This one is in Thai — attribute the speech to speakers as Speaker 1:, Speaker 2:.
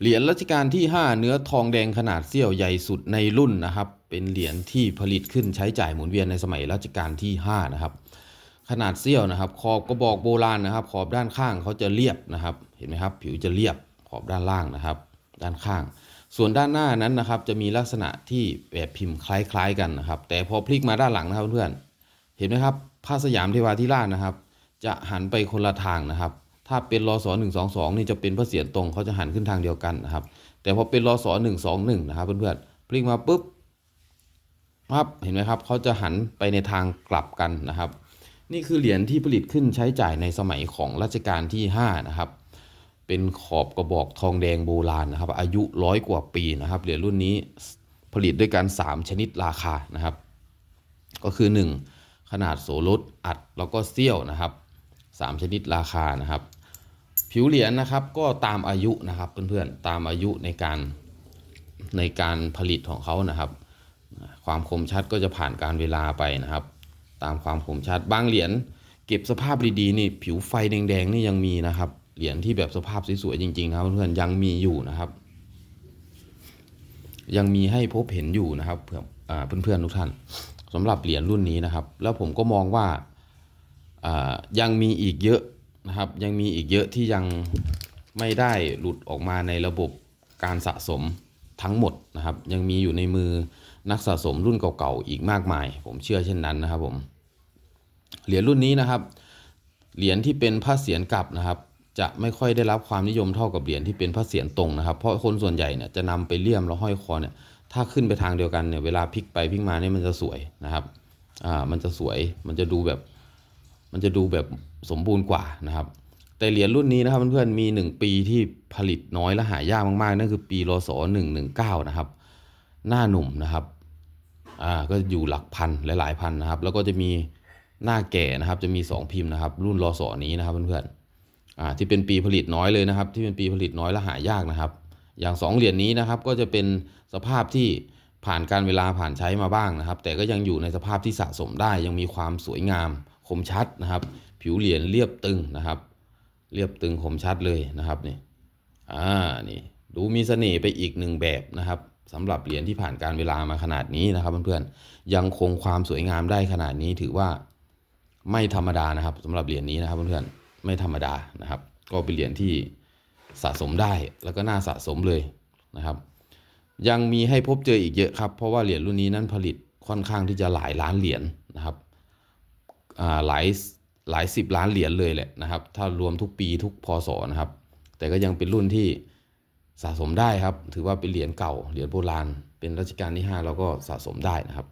Speaker 1: เหรียญรัชกาลที่ 5 เนื้อทองแดงขนาดเสี้ยวใหญ่สุดในรุ่นนะครับ เป็นเหรียญที่ผลิตขึ้นใช้จ่ายหมุนเวียนในสมัยรัชกาลที่ 5 นะครับ ขนาดเสี้ยวนะครับ ขอบกระบอกโบราณนะครับ ขอบด้านข้างเขาจะเรียบนะครับ เห็นไหมครับ ผิวจะเรียบขอบด้านล่างนะครับ ด้านข้าง ส่วนด้านหน้านั้นนะครับ จะมีลักษณะที่แบบพิมพ์คล้ายๆกันนะครับ แต่พอพลิกมาด้านหลังนะครับเพื่อนๆเห็นไหมครับผ้าสยามเทวาธิราชนะครับ จะหันไปคนละทางนะครับ ถ้าเป็นรอสอหนึ่งสองสองนี่จะเป็นพระเศียรตรงเขาจะหันขึ้นทางเดียวกันนะครับ แต่พอเป็นรอสอหนึ่งสองหนึ่งนะครับ เพื่อนๆพลิกมาปุ๊บครับเห็นไหมครับเขาจะหันไปในทางกลับกันนะครับ นี่คือเหรียญที่ผลิตขึ้นใช้จ่ายในสมัยของรัชกาลที่5นะครับเป็นขอบกระบอกทองแดงโบราณนะครับ อายุร้อยกว่าปีนะครับเหรียญรุ่นนี้ผลิตด้วยกัน 3 ชนิดราคานะครับ ก็คือ 1 ขนาดโสรถอัดแล้วก็เสี้ยวนะครับ 3 ชนิดราคานะครับ ผิวเหรียญนะครับก็ตามอายุนะครับเพื่อนๆตามอายุในการในการผลิตของเขานะครับ ความคมชัดก็จะผ่านการเวลาไปนะครับ ตามความคมชัดบางเหรียญเก็บสภาพดีๆนี่ผิวไฟแดงๆนี่ยังมีนะครับ เหรียญที่แบบสภาพสวยๆจริงๆนะครับเพื่อนๆยังมีอยู่นะครับ ยังมีให้พบเห็นอยู่นะครับเพื่อนเพื่อนๆทุกท่านสำหรับเหรียญรุ่นนี้นะครับ แล้วผมก็มองว่า ยังมีอีกเยอะนะครับ ยังมีอีกเยอะที่ยังไม่ได้หลุดออกมาในระบบการสะสมทั้งหมดนะครับ ยังมีอยู่ในมือนักสะสมรุ่นเก่าๆอีกมากมาย ผมเชื่อเช่นนั้นนะครับผมเหรียญรุ่นนี้นะครับเหรียญที่เป็นผ้าเสียนกลับนะครับ จะไม่ค่อยได้รับความนิยมเท่ากับเหรียญที่เป็นผ้าเสียนตรงนะครับ เพราะคนส่วนใหญ่เนี่ยจะนำไปเลี่ยมแล้วห้อยคอเนี่ยถ้าขึ้นไปทางเดียวกันเนี่ยเวลาพลิกไปพลิกมาเนี่ยมันจะสวยนะครับอ่ามันจะสวยมันจะดูแบบ มันจะดูแบบสมบูรณ์กว่านะครับ แต่เหรียญรุ่นนี้นะครับเพื่อนๆมี 1 ปีที่ผลิตน้อยและหายากมากๆ นั่นคือปีรศ119 นะครับ หน้าหนุ่มนะครับอ่าก็อยู่หลักพันหลายๆพันนะครับ แล้วก็จะมีหน้าแก่นะครับ จะมี 2 พิมพ์นะครับ รุ่นรศนี้นะครับเพื่อนๆอ่าที่เป็นปีผลิตน้อยเลยนะครับ ที่เป็นปีผลิตน้อยและหายากนะครับ อย่าง 2 เหรียญนี้นะครับ ก็จะเป็นสภาพที่ผ่านการเวลาผ่านใช้มาบ้างนะครับ แต่ก็ยังอยู่ในสภาพที่สะสมได้ยังมีความสวยงาม คมชัดนะครับ ผิวเหรียญเรียบตึงนะครับ เรียบตึงคมชัดเลยนะครับนี่อ่านี่ดูมีเสน่ห์ไปอีกหนึ่งแบบนะครับสำหรับเหรียญที่ผ่านการเวลามาขนาดนี้นะครับเพื่อนๆยังคงความสวยงามได้ขนาดนี้ถือว่าไม่ธรรมดานะครับสำหรับเหรียญนี้นะครับเพื่อนๆไม่ธรรมดานะครับ ก็เป็นเหรียญที่สะสมได้แล้วก็น่าสะสมเลยนะครับ ยังมีให้พบเจออีกเยอะครับ เพราะว่าเหรียญรุ่นนี้นั้นผลิตค่อนข้างที่จะหลายล้านเหรียญนะครับ หลายหลายสิบล้านเหรียญเลยแหละนะครับ ถ้ารวมทุกปีทุกพศนะครับ แต่ก็ยังเป็นรุ่นที่สะสมได้ครับ ถือว่าเป็นเหรียญเก่าเหรียญโบราณ เป็นรัชกาลที่ 5 เราก็สะสมได้นะครับ